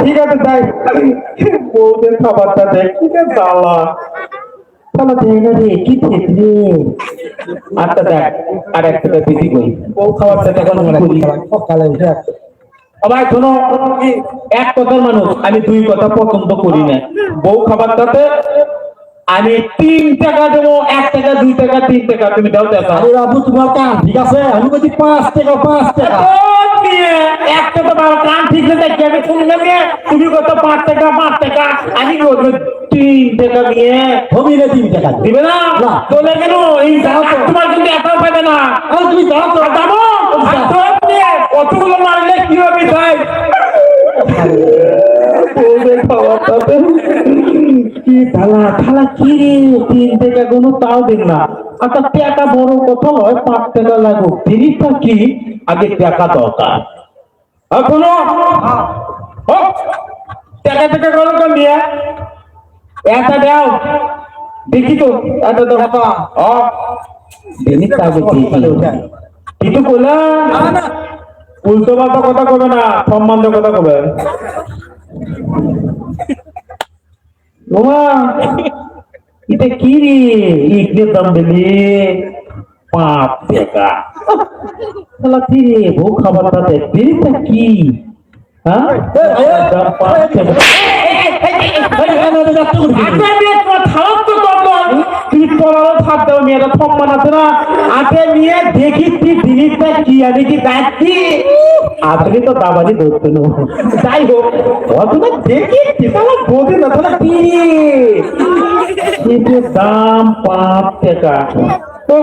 ঠিক আছে যাই। বউদের খাবারটা দেখ ঠিক আছে তাহলে কি আচ্ছা দেখ আর একটা বেশি কই বউ খাবারটা তখন করি? সকালে উঠে আসছে। আবার শোনো এক কথার মানুষ আমি দুই কথা পছন্দ করি না। বউ খাবারটাতে আমি তিন টাকা দেবো এক টাকা দুই টাকা তিন টাকা তুমি দাও দেখা আরে বাবু তোমার কান ঠিক আছে? আমি বলছি পাঁচ টাকা পাঁচ টাকা। একটা তো বাবা কান ঠিক আছে দেখি আমি শুনলাম তুমি কত পাঁচ টাকা পাঁচ টাকা? আমি তিন টাকা নিয়ে তুমি রে তিন টাকা দিবে না। চলে গেল এই তো। তোমার কিন্তু একাও পাবে না। আরে তুমি যাও তো। নিয়ে কতগুলো মারলে কি হবে ভাই? তিন টাকা কোনো তাও দিন না। আচ্ছা বড় কথা নয়, পাঁচ টাকা লাগুক কি? আগে টাকা দরকার। এখনও? টাকা টাকা এটা দাও। দেখি তো এটা তো কথা ও জিনিসটা আগে দেখি। কিছু বললাম উল্টো পাল্টা কথা কবে না সম্বন্ধে কথা কবে ওমা এটা কি রে ইডলির দাম দিলি পাঁচ টাকা শালা কি রে বউ খাবারটা দেখ জিনিসটা কি হ্যাঁ দাম পাঁচ টাকা মেয়েটা সম্মান আছে না। আগে নিয়ে দেখি তুই জিনিসটা, কি আমি কি যাচ্ছি আপনি তো দাবারি ধরতে নো যাই হোক অতটা দেখি তাহলে বোঝে না, তাহলে কি? দাম পাঁচ টাকা। তো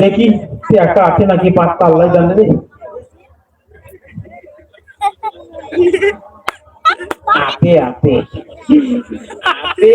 দেখি, টাকা আছে নাকি পাঁচটা আল্লাহ জানে রে আছে আছে। আছে।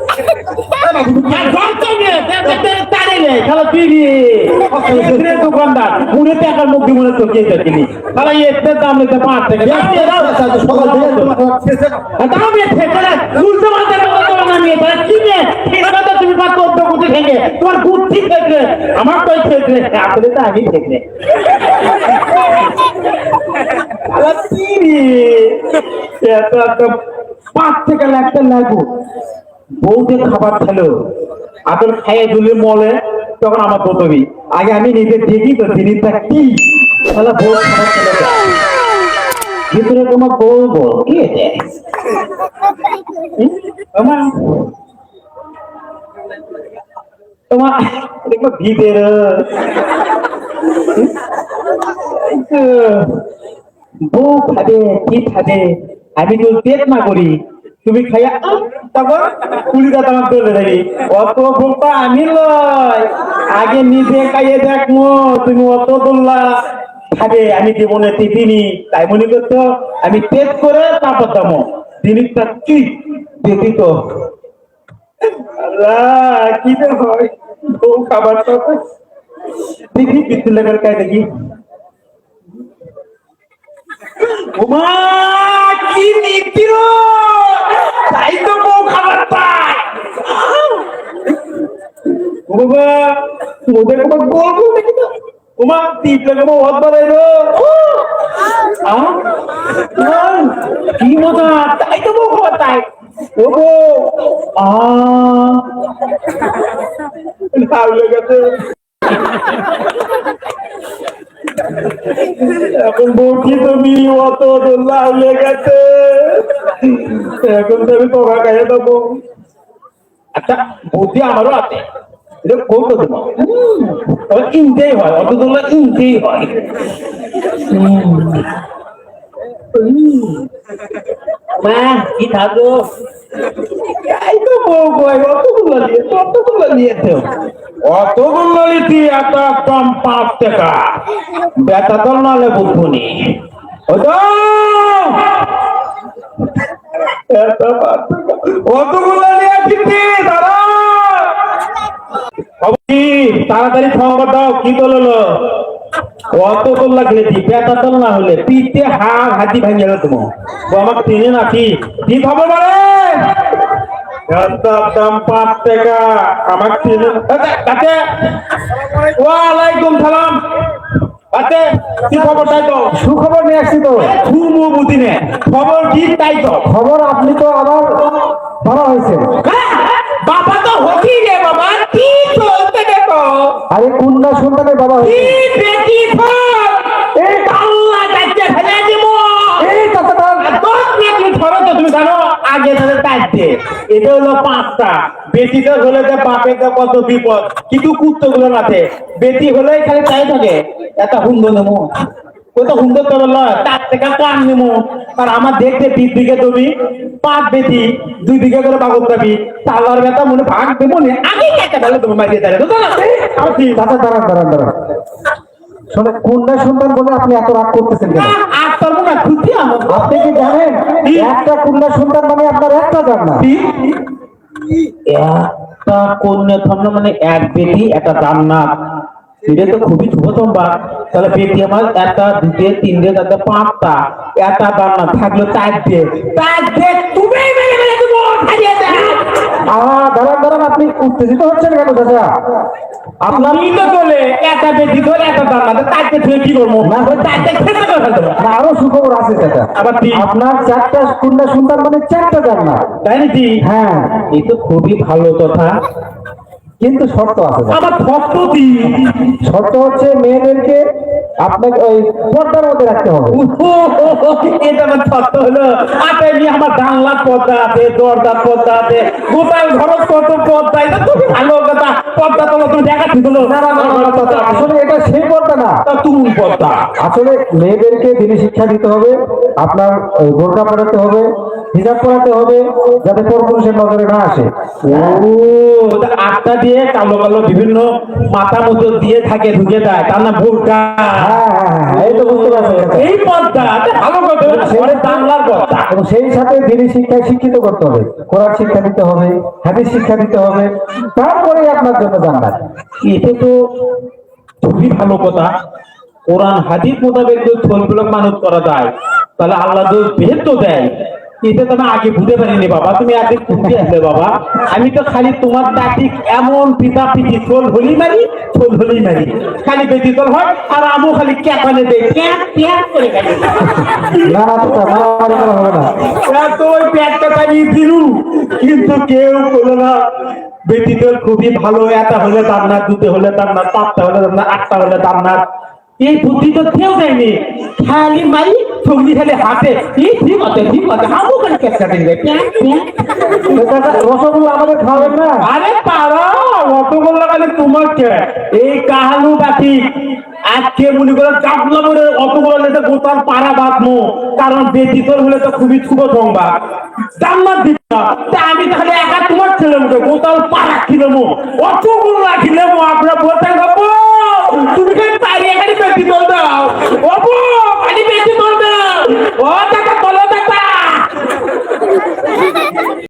ঠেকে তাহলে ঠিক পাঁচ থেকে তোমার বুদ্ধি থেকে আমার তো থেকে আসলে তো আমি থেকে পাঁচ থেকে লাগতে লাগবো বউদের খাবার খেলো। আদর খাইয়ে দিলে মলে, তখন আমার প্রথমেই আগে আমি নিজে দেখি তো জিনিসটা কি। তাহলে বউ খাবার খেলে। ভিতরে তোমার বউ বল কি তোমার তোমার দেখো ভিতরে। বউ খাবে, কি খাবে? আমি তো পেট না করি। তুমি খাইয়া তোমার চলে যাবি অত আমি আগে নিজে খাইয়ে দেখমো, তুমি অত আমি জীবনে টিফিনি তাই মনে করতো আমি টেস্ট করে তারপর দামো জিনিসটা কি দেখি তো। কি হয়। খাবার দেখি দেখি ওমা কি নিতির তাই তো বউ খাবার পায় ও বাবা ওদের কথা বলব দেখি তো ওমা টিপ লাগে মা হাত বাড়াইলো কি মজা তাই তো বউ খাবার তাই ও বউ আ এখন বলছি তুমি অত হয়ে গেছে। এখন তো আমি তোকা খাইয়ে দেবো। আচ্ছা বৌদি আমারও আছে। এটা বলতো দেবো তবে ইনতেই হয় অত তোলা ইনতেই হয়। মা কি থাকো এই তো বউ কয় অতগুলো নিয়ে অতগুলো নিয়েছে। অতগুলো নিতে এত কম পাঁচ টাকা। বেটা তো নালে বুঝবনি অতগুলো নিয়ে দিতে দাঁড়া! তাড়াতাড়ি খবর দাও কি বলল অত তোর লাগলে দি পেটা তোর না হলে পিঠে হা হাতি ভাঙে গেল তোমার ও আমাকে চিনে না কি? কি খবর বলে গাছটার দাম পাঁচ টাকা আমাকে চিনে কাতে ওয়ালাইকুম সালাম। কাতে কি খবর তাই তো সুখবর নিয়ে আসছি তো ঘুমো বুদিনে খবর কি তাই তো খবর আপনি তো আবার ধরা হয়েছে বাবা তো হকি রে বাবা কি আরে কুন্ডা সন্তানের বাবা বেটি আগে ধরে চারটে এটা হলো পাঁচটা। বেটিটা হলে যে বাপের কত বিপদ। কিন্তু কুত্তগুলো নাতে বেটি হলে খালি তাই থাকে। এটা হুন্দ নেমো। কত সুন্দর তো বলল চার টাকা কম নেমো আর আমার দেখতে তিন বিঘে তুমি পাঁচ বেটি দুই বিঘে করে বাগর যাবি তালার বেতা মনে ভাগ দেবো নে আগে একটা ভালো তুমি মারিয়ে দাঁড়িয়ে তো আমার কি? দাঁড়ান দাঁড়ান দাঁড়ান শোনে কুন্ডা সন্তান বলে আপনি এত রাগ করতেছেন কেন? আর তোর মনে খুঁজি আমার। আপনি কি জানেন? একটা কুন্ডা সন্তান মানে আপনার একটা যান না। একটা কন্যা ধন্য মানে এক বেটি একটা জান্নাত। এটা তো খুবই শুভ সংবাদ তাহলে আমার একটা দুটে তিনটে চারটে পাঁচটা। একটা জান্নাত থাকল চারটে। চারটে তুমি মেরে মেরে দেবো ছাড়িয়ে দেন আহ দাঁড়ান দাঁড়ান আপনি উত্তেজিত হচ্ছেন কেন চাচা? আপনার বলে একটা বেটি ধরে একটা জান্নাত চারটে ধরে কি করব? না চারটে খেতে করে না, আরও সুখবর আছে চাচা। আবার আপনার চারটা কুন্ডা সন্তান মানে চারটা যান না। তাই নাকি? হ্যাঁ। এই তো খুবই ভালো কথা। কিন্তু শর্ত আছে। আমার ভক্ত দি শর্ত হচ্ছে মেয়েদেরকে আপনাকে ওই পর্দার মধ্যে রাখতে হবে। এটা আমার সত্য হলো। আপনি নিয়ে আমার জানলার পর্দা আছে দরজার পর্দা আছে গোটাল ঘর কত পর্দা এটা খুবই ভালো কথা। পর্দা তো তুমি দেখাচ্ছি হলো আসলে এটা সেই পর্দা না। তুমি পর্দা। আসলে মেয়েদেরকে দিনে শিক্ষা দিতে হবে আপনার বোরকা পড়াতে হবে হিজাব পড়াতে হবে যাতে পরপুরুষের নজরে না আসে। আটটা দিয়ে কালো কালো বিভিন্ন মাথা মতো দিয়ে থাকে ঢুকে দেয় তার না ভুলকা হ্যাঁ হ্যাঁ হ্যাঁ এই তো বুঝতে পারছেন চাচা। এই এটা ভালো কথা এবং সেই সাথে দিনী শিক্ষায় শিক্ষিত করতে হবে। কোরআন শিক্ষা দিতে হবে হাদিস শিক্ষা দিতে হবে। তারপরে আপনার জন্য জান্নাত। এটা তো খুবই ভালো কথা। কোরআন হাদিস মোতাবেক যদি ছোলগুলো মানত করা যায় তাহলে আল্লাহ বেহেদ তো দেয়। এটা তো আমি আগে বুঝতে পারিনি বাবা তুমি আগে খুঁজে আসলে বাবা। আমি তো খালি তোমার দাঁতি এমন পিতা পিটি হলি মারি হলি মারি। খালি বেটি তোল হয় আর আমু খালি দেয় করে না না না ওই প্যাটটা দিলু কিন্তু কেউ বলো না। বেটি তোর খুবই ভালো এটা হলে তার না দুটো হলে তার না পাঁচটা হলে তার না আটটা হলে তার না। এই বুদ্ধি তো কেউ দেয়নি। খালি মারি সঙ্গী খালি হাতে। এই ঠিক আছে ঠিক আছে হামু খালি কেসটা দিবে তো চাচা রসগোল্লা আমাদের খাওয়াবেন না? আরে পারা অত খালি তোমাকে। এই কাহালু বাটি আজকে মনে করে চাপলা বলে অত বলে গোটার পাড়া বাঁধবো। কারণ হলে তো খুবই শুভ সংবাদ। জান্নাত দিত না তা আমি তাহলে একা তোমার ছেলে মুখে গোটাল পাড়া ছিল মো অত